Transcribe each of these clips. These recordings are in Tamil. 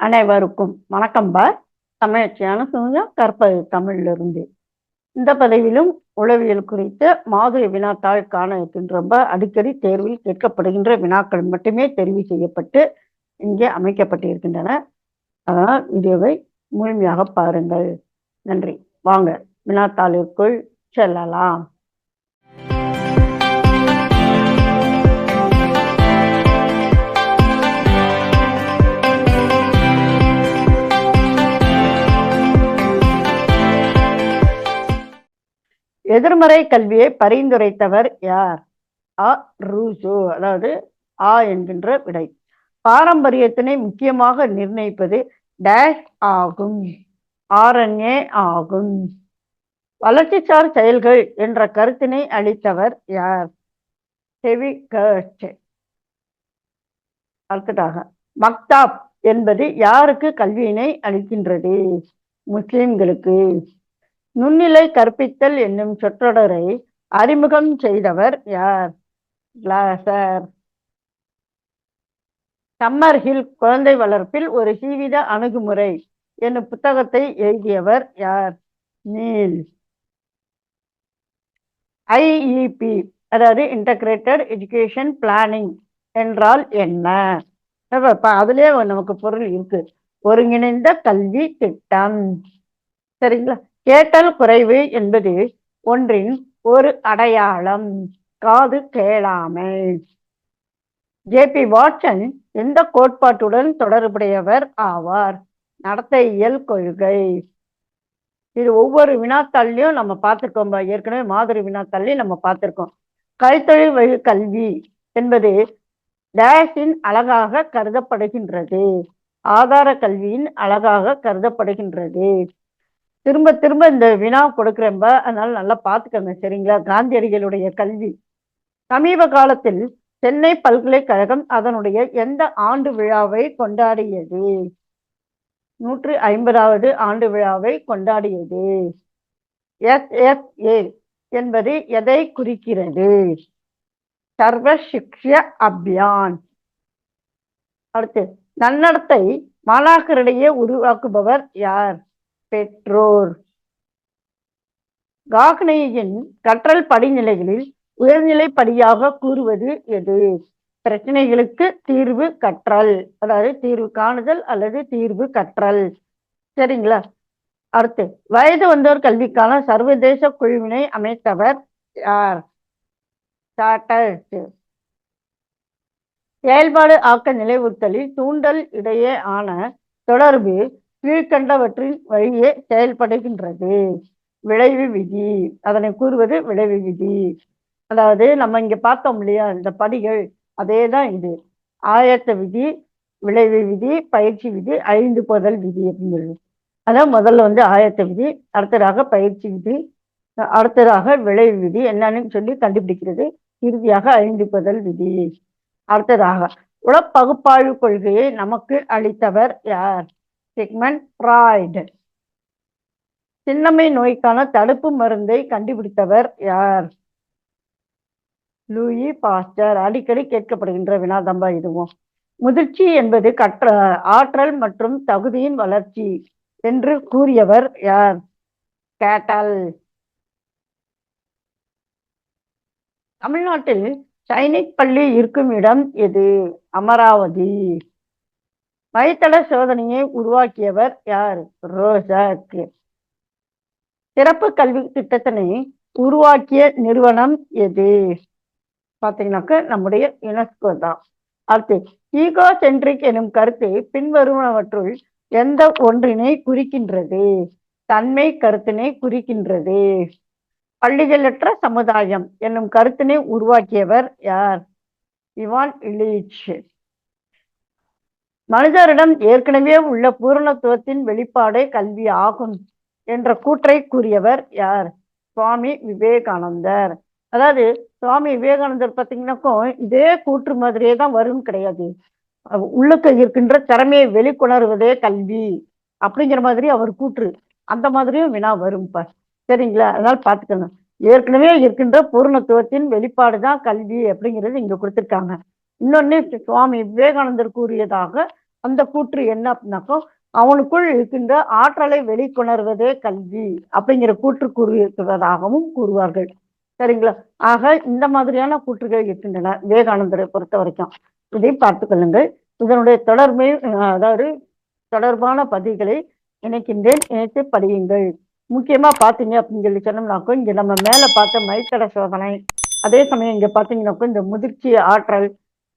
அனைவருக்கும் வணக்கம் பார் தமிழச்சியான சூழ்நிலை கற்பது தமிழிலிருந்து. இந்த பதவியிலும் உளவியல் குறித்த மாதிரி வினாத்தாள் காண இருக்கின்றப்ப அடிக்கடி தேர்வில் கேட்கப்படுகின்ற வினாக்கள் மட்டுமே தெரிவு செய்யப்பட்டு இங்கே அமைக்கப்பட்டிருக்கின்றன. அதனால் வீடியோவை முழுமையாக பாருங்கள். நன்றி. வாங்க வினாத்தாளிற்குள் செல்லலாம். எதிர்மறை கல்வியை பரிந்துரைத்தவர் யார்? அ. ரூசோ. அதாவது ஆ என்கின்ற விடை. பாரம்பரியத்தினை முக்கியமாக நிர்ணயிப்பது டேஷ் ஆகும். ஆர்என்ஏ ஆகும். வளர்ச்சிசார் செயல்கள் என்ற கருத்தினை அளித்தவர் யார்? ஹெவி அடுத்ததாக மக்தாப் என்பது யாருக்கு கல்வியினை அளிக்கின்றது? முஸ்லிம்களுக்கு. நுண்ணிலை கற்பித்தல் என்னும் சொற்றொடரை அறிமுகம் செய்தவர் யார்? கிளாசர் சம்மர் ஹில் குழந்தை வளர்ப்பில் ஒரு ஜீவித அணுகுமுறை என்னும் புத்தகத்தை எழுதியவர் யார்? நீல். ஐஇபி அதாவது இன்டகிரேட்டட் எஜுகேஷன் பிளானிங் என்றால் என்ன? அதுலேயே நமக்கு பொருள் இருக்கு. ஒருங்கிணைந்த கல்வி திட்டம். சரிங்களா? கேட்டல் குறைவு என்பது ஒன்றின் ஒரு அடையாளம். காது கேளாமை ஜேபி வாட்சன் எந்த கோட்பாட்டுடன் தொடர்புடையவர் ஆவார்? நடத்தையியல் கொள்கை. இது ஒவ்வொரு வினாத்தாள்லையும் நம்ம பார்த்துருக்கோம் ஏற்கனவே மாதிரி வினாத்தாள்லையும் நம்ம பார்த்துருக்கோம். கைத்தொழில் வழி கல்வி என்பது டேஷின் அழகாக கருதப்படுகின்றது. ஆதார கல்வியின் அழகாக கருதப்படுகின்றது. திரும்ப திரும்ப இந்த வினா கொடுக்குறேன்ப. அதனால நல்லா பார்த்துக்கோங்க சரிங்களா? காந்தியடிகளுடைய கல்வி. சமீப காலத்தில் சென்னை பல்கலைக்கழகம் அதனுடைய எந்த ஆண்டு விழாவை கொண்டாடியது? நூற்று ஐம்பதாவது ஆண்டு விழாவை கொண்டாடியது. எஸ் எஸ் ஏ என்பது எதை குறிக்கிறது? சர்வ சிக்ஷ அபியான். அடுத்து நன்னடத்தை மாணாக்கரிடையே உருவாக்குபவர் யார்? பெற்றோர். காக்னேயின் கற்றல் படிநிலைகளில் உயர்நிலை படியாக கூறுவது எது? பிரச்சனைகளுக்கு தீர்வு கற்றல் அதாவது தீர்வு காணுதல் அல்லது தீர்வு கற்றல். சரிங்களா? அடுத்து வயது வந்தோர் கல்விக்கான சர்வதேச குழுவினை அமைத்தவர் யார்? செயல்பாடு ஆக்க நிலைவுறுத்தலில் தூண்டல் இடையே ஆன தொடர்பு கீழ்கண்டவற்றின் வழியே செயல்படுகின்றது. விளைவு விதி. அதனை கூறுவது விளைவு விதி. அதாவது நம்ம இங்க பார்த்தோம் இல்லையா இந்த படிகள் அதே தான் இது. ஆயத்த விதி விளைவு விதி பயிற்சி விதி ஐந்து புதல் விதி அப்படின்னு சொல்லுவோம். அதான் முதல்ல வந்து ஆயத்த விதி அடுத்ததாக பயிற்சி விதி அடுத்ததாக விளைவு விதி என்னன்னு சொல்லி கண்டுபிடிக்கிறது. இறுதியாக ஐந்து புதல் விதி. அடுத்ததாக உளப்பகுப்பாய்வு கொள்கையை நமக்கு அளித்தவர் யார்? சிக்மண்ட் ஃப்ராய்டு சின்னம்மை நோய்க்கான தடுப்பு மருந்தை கண்டுபிடித்தவர் யார்? Louis Pasteur. அடிக்கடி கேட்கப்படுகின்ற வினாதம்பா இதுவும். முதிர்ச்சி என்பது கற்ற ஆற்றல் மற்றும் தகுதியின் வளர்ச்சி என்று கூறியவர் யார்? கேட்டல். தமிழ்நாட்டில் சைனிக் பள்ளி இருக்கும் இடம் எது? அமராவதி. வழித்தட சோதனையை உருவாக்கியவர் யார்? ரோசக் சிறப்பு கல்வி திட்டத்தினை உருவாக்கிய நிறுவனம் எது? பார்த்தீங்கன்னாக்க நம்முடைய யுனெஸ்கோ தான். அடுத்து ஈகோ சென்ட்ரிக் எனும் கருத்து பின்வருவனவற்றுள் எந்த ஒன்றினை குறிக்கின்றது? தன்மை கருத்தினை குறிக்கின்றது. பள்ளிகளற்ற சமுதாயம் என்னும் கருத்தினை உருவாக்கியவர் யார்? Ivan Illich. மனிதரிடம் ஏற்கனவே உள்ள பூரணத்துவத்தின் வெளிப்பாடே கல்வி ஆகும் என்ற கூற்றை கூறியவர் யார்? சுவாமி விவேகானந்தர். அதாவது சுவாமி விவேகானந்தர் பார்த்தீங்கன்னாக்கும் இதே கூற்று மாதிரியே தான் வரும் கிடையாது. உள்ளுக்கு இருக்கின்ற திறமையை வெளிக்கொணர்வதே கல்வி அப்படிங்கிற மாதிரி அவர் கூற்று. அந்த மாதிரியும் வினா வரும் பார் சரிங்களா? அதனால பார்த்துக்கணும். ஏற்கனவே இருக்கின்ற பூர்ணத்துவத்தின் வெளிப்பாடு தான் கல்வி அப்படிங்கிறது இங்க கொடுத்துருக்காங்க. இன்னொன்னு சுவாமி விவேகானந்தர் கூறியதாக அந்த கூற்று என்ன அப்படின்னாக்கோ அவனுக்குள் இருக்கின்ற ஆற்றலை வெளிக்கொணர்வதே கல்வி அப்படிங்கிற கூற்று கூறியிருக்கிறதாகவும் கூறுவார்கள். சரிங்களா? ஆக இந்த மாதிரியான கூற்றுகள் இருக்கின்றன விவேகானந்தரை பொறுத்த வரைக்கும். இதை பார்த்துக்கொள்ளுங்கள் இதனுடைய தொடர்பை அதாவது தொடர்பான பதிவுகளை இணைக்கின்றேன். இணைத்து படியுங்கள். முக்கியமா பாத்தீங்க அப்படின்னு சொல்லி சொன்னோம்னாக்கோ இங்க நம்ம மேல பார்த்த மைத்தட சோதனை. அதே சமயம் இங்க பாத்தீங்கன்னாக்கோ இந்த முதிர்ச்சி ஆற்றல்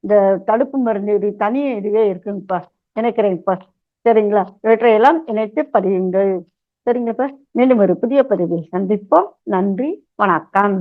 இந்த தடுப்பு மருந்து இது தனி இதுவே இருக்குங்கப்பா. நினைக்கிறேங்கப்பா. சரிங்களா? இவற்றையெல்லாம் இணைத்து படியுங்கள். சரிங்கப்பா. மீண்டும் ஒரு புதிய பதிவில் சந்திப்போம். நன்றி. வணக்கம்.